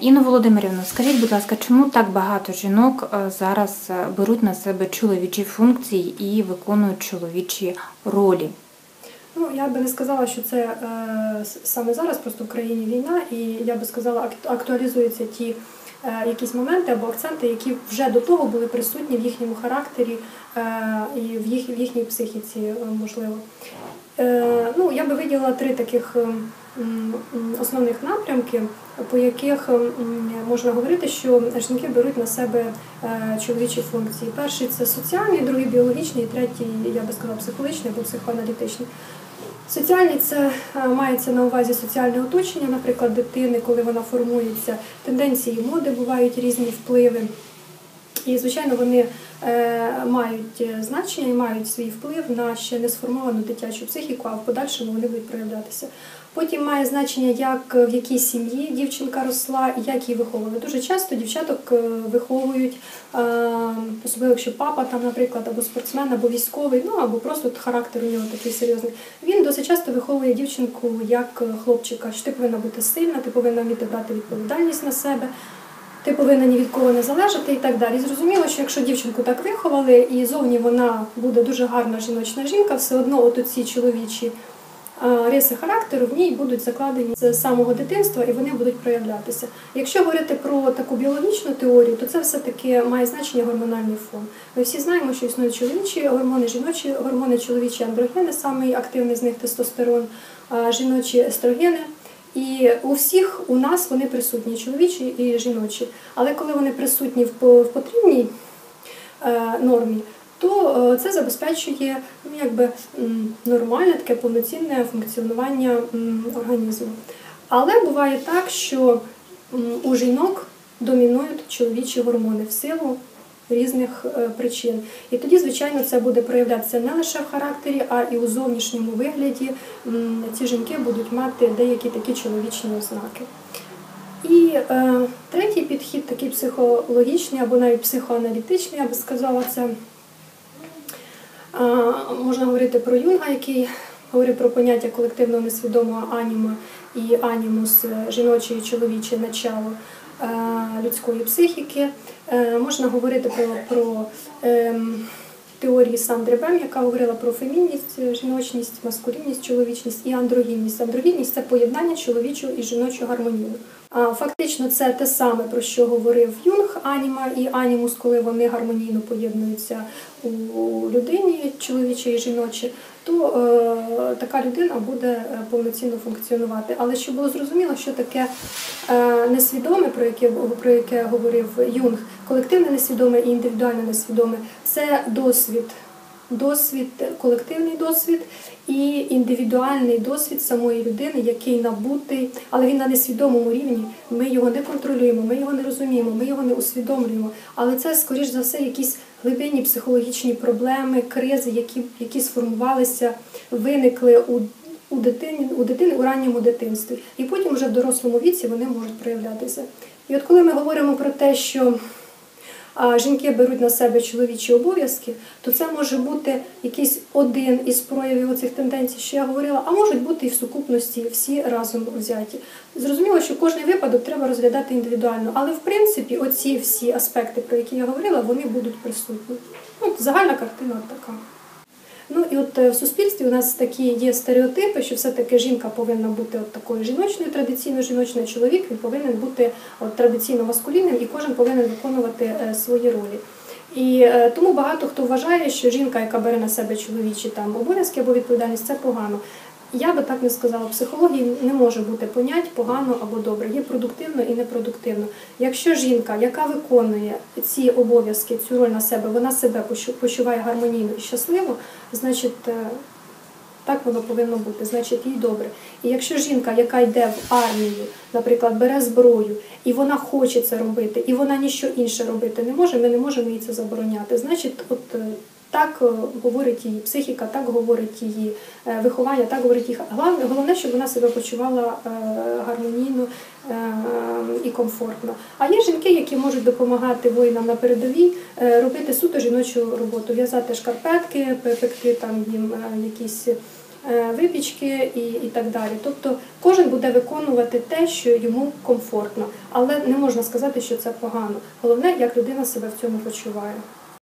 Інна Володимирівна, скажіть, будь ласка, чому так багато жінок зараз беруть на себе чоловічі функції і виконують чоловічі ролі? Ну, я би не сказала, що це е, саме зараз, просто в країні війна, і я би сказала, актуалізуються ті е, якісь моменти або акценти, які вже до того були присутні в їхньому характері е, і в, їх, в їхній психіці, е, можливо. Е, ну, Я би виділила три таких основних напрямки, по яких можна говорити, що жінки беруть на себе е, чоловічі функції. Перший це соціальний, другий біологічний, третій, я би сказала, психологічний або психоаналітичний. Соціальний це е, мається на увазі соціальне оточення, наприклад, дитини, коли вона формується, тенденції моди бувають різні впливи. І, звичайно, вони е, мають значення і мають свій вплив на ще не сформовану дитячу психіку, а в подальшому вони будуть проявлятися. Потім має значення, як в якій сім'ї дівчинка росла як її виховували. Дуже часто дівчаток е, виховують, е, особливо якщо папа там, наприклад, або спортсмен, або військовий, ну або просто характер у нього такий серйозний. Він досить часто виховує дівчинку як хлопчика, що ти повинна бути сильна, ти повинна вміти брати відповідальність на себе. Ти повинна ні від кого не залежати і так далі. Зрозуміло, що якщо дівчинку так виховали, і зовні вона буде дуже гарна жіночна жінка, все одно от ці чоловічі риси характеру в ній будуть закладені з самого дитинства і вони будуть проявлятися. Якщо говорити про таку біологічну теорію, то це все-таки має значення гормональний фон. Ми всі знаємо, що існують чоловічі гормони, жіночі гормони, чоловічі андрогени, самий активний з них тестостерон, жіночі естрогени. І у всіх у нас вони присутні, чоловічі і жіночі. Але коли вони присутні в потрібній е, нормі, то е, це забезпечує ну, якби, нормальне таке повноцінне функціонування організму. Але буває так, що у жінок домінують чоловічі гормони в силу різних е, причин. І тоді, звичайно, це буде проявлятися не лише в характері, а і у зовнішньому вигляді ці жінки будуть мати деякі такі чоловічні ознаки. І е, третій підхід, такий психологічний або навіть психоаналітичний, я би сказала, це Можна говорити про Юнга, який говорив про поняття колективного несвідомого аніма і анімус е, жіноче і чоловіче начало е, людської психіки. Е, можна говорити про про ем, теорії Сандри Бем, яка говорила про фемінність, жіночність, маскулінність, чоловічність і андрогінність. Андрогінність це поєднання чоловічого і жіночого гармонію. Фактично, це те саме, про що говорив Юнг, аніма і анімус, коли вони гармонійно поєднуються у людині, чоловічі і жіночі, то е, така людина буде е, повноцінно функціонувати. Але щоб було зрозуміло, що таке е, несвідоме, про яке про яке говорив Юнг, колективне несвідоме і індивідуальне несвідоме це досвід досвід, колективний досвід і індивідуальний досвід самої людини, який набутий, але він на несвідомому рівні. Ми його не контролюємо, ми його не розуміємо, ми його не усвідомлюємо. Але це, скоріш за все, якісь глибинні психологічні проблеми, кризи, які які сформувалися, виникли у у дитині, у дитини у ранньому дитинстві. І потім вже в дорослому віці вони можуть проявлятися. І от коли ми говоримо про те, що а жінки беруть на себе чоловічі обов'язки, то це може бути якийсь один із проявів оцих тенденцій, що я говорила, а можуть бути і в сукупності всі разом взяті. Зрозуміло, що кожний випадок треба розглядати індивідуально, але в принципі оці всі аспекти, про які я говорила, вони будуть присутні. Ну, Загальна картина така. Ну і от е, в суспільстві у нас такі є стереотипи, що все-таки жінка повинна бути от такою жіночною, традиційно жіночною, чоловік він повинен бути от традиційно маскулінним і кожен повинен виконувати е, свої ролі. І е, тому багато хто вважає, що жінка, яка бере на себе чоловічі там обов'язки або відповідальність, це погано. Я би так не сказала, психології не може бути понять погано або добре, є продуктивно і непродуктивно. Якщо жінка, яка виконує ці обов'язки, цю роль на себе, вона себе почуває гармонійно і щасливо, значить е, так воно повинно бути, значить їй добре. І якщо жінка, яка йде в армію, наприклад, бере зброю, і вона хоче це робити, і вона ніщо інше робити не може, ми не можемо їй це забороняти. Значить, от е, так е, говорить її психіка, так говорить її е, виховання, так говорить її головне, щоб вона себе почувала е, гармонійно і комфортно. А є жінки, які можуть допомагати воїнам на передовій робити суто жіночу роботу, в'язати шкарпетки, пекти там їм якісь випічки і, і так далі. Тобто кожен буде виконувати те, що йому комфортно, але не можна сказати, що це погано. Головне, як людина себе в цьому почуває.